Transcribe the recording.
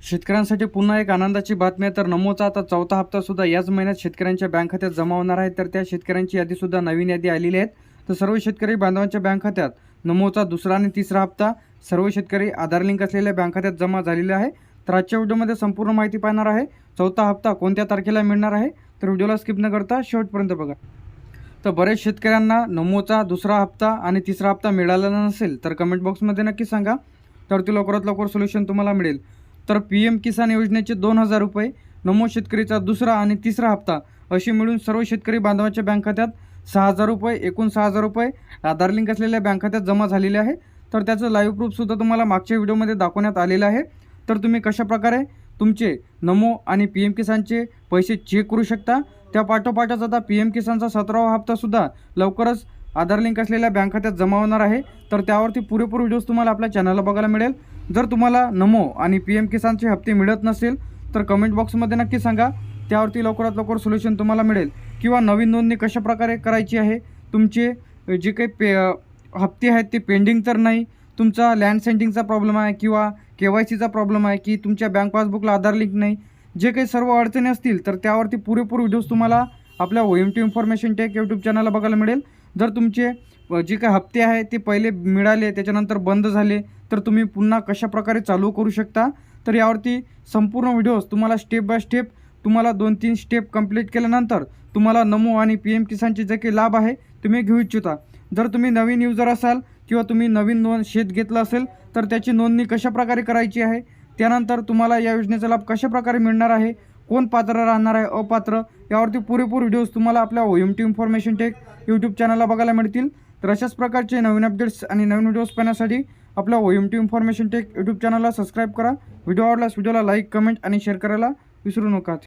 शेतकऱ्यांसाठी पुन्हा एक आनंदाची बातमी आहे. तर नमोचा आता चौथा हप्ता सुद्धा याच महिन्यात शेतकऱ्यांच्या बँक खात्यात जमा होणार आहे. तर त्या शेतकऱ्यांची यादी सुद्धा नवीन यादी आलेली आहेत तर सर्व शेतकरी बांधवांच्या बँक खात्यात नमोचा दुसरा आणि तिसरा हप्ता सर्व शेतकरी आधार लिंक असलेल्या बँक खात्यात जमा झालेला आहे. तर आजच्या व्हिडिओमध्ये संपूर्ण माहिती पाहणार आहे. चौथा हप्ता कोणत्या तारखेला मिळणार आहे? तर व्हिडिओला स्किप न करता शेवटपर्यंत बघा. तर बरेच शेतकऱ्यांना नमोचा दुसरा हप्ता आणि तिसरा हप्ता मिळालेला नसेल तर कमेंट बॉक्समध्ये नक्की सांगा. तर ती लवकरात लवकर सोल्युशन तुम्हाला मिळेल. तर पी एम किसान योजनेचे दोन हजार रुपये नमो शेतकरीचा दुसरा आणि तिसरा हप्ता असे मिळून सर्व शेतकरी बांधवांच्या बँक खात्यात सहा हजार रुपये एकूण सहा हजार रुपये आधार लिंक असलेल्या बँक खात्यात जमा झालेले आहे. तर त्याचं लाईव्ह प्रूफसुद्धा तुम्हाला मागच्या व्हिडिओमध्ये दाखवण्यात आलेलं आहे. तर तुम्ही कशाप्रकारे तुमचे नमो आणि पी एम किसानचे पैसे चेक करू शकता? त्या पाठोपाठच आता पी एम किसानचा सतरावा हप्तासुद्धा लवकरच आधार लिंक असलेल्या बँक खात्यात जमा होणार आहे. तर त्यावरती पुरेपूर व्हिडिओज तुम्हाला आपल्या चॅनलला बघायला मिळेल. जर तुम्हाला नमो आणि पी एम किसानचे हप्ते मिळत नसेल तर कमेंट बॉक्समध्ये नक्की सांगा. त्यावरती लवकरात लवकर सोल्युशन तुम्हाला मिळेल. किंवा नवीन नोंदणी कशाप्रकारे करायची आहे तुमचे जे काही पे हप्ते आहेत ते पेंडिंग तर नाही. तुमचा लँड सेंटिंगचा प्रॉब्लेम आहे किंवा के वाय सीचा प्रॉब्लेम आहे की तुमच्या बँक पासबुकला आधार लिंक नाही. जे काही सर्व अडचणी असतील तर त्यावरती पुरेपूर व्हिडिओज तुम्हाला आपल्या O M T information tech YouTube चॅनलला बघायला मिळेल. जर तुमचे जे काही हप्ते आहे ते पहिले मिळाले त्याच्यानंतर बंद झाले तर तुम्ही पुन्हा कशाप्रकारे चालू करू शकता? तर यावरती संपूर्ण व्हिडिओज तुम्हाला स्टेप बाय स्टेप तुम्हाला दोन तीन स्टेप कंप्लीट केल्यानंतर तुम्हाला नमो आणि पी एम किसानचे जे काही लाभ आहे तुम्ही घेऊ इच्छिता. जर तुम्ही नवीन युजर असाल किंवा तुम्ही नवीन नोंद शेत घेतलं असेल तर त्याची नोंदणी कशाप्रकारे करायची आहे? त्यानंतर तुम्हाला या योजनेचा लाभ कशाप्रकारे मिळणार आहे? कोण पात्र राहणार आहे अपात्र यावरती पुरेपूर व्हिडिओज तुम्हाला आपल्या O M T information tech YouTube चॅनलला बघायला मिळतील. तर अशाच प्रकारचे नवीन अपडेट्स आणि नवीन व्हिडिओज पाहण्यासाठी आपल्या O M T information tech YouTube चॅनलला सबस्क्राईब करा. व्हिडिओ आवडल्यास व्हिडिओला लाईक कमेंट आणि शेअर करायला विसरू नका.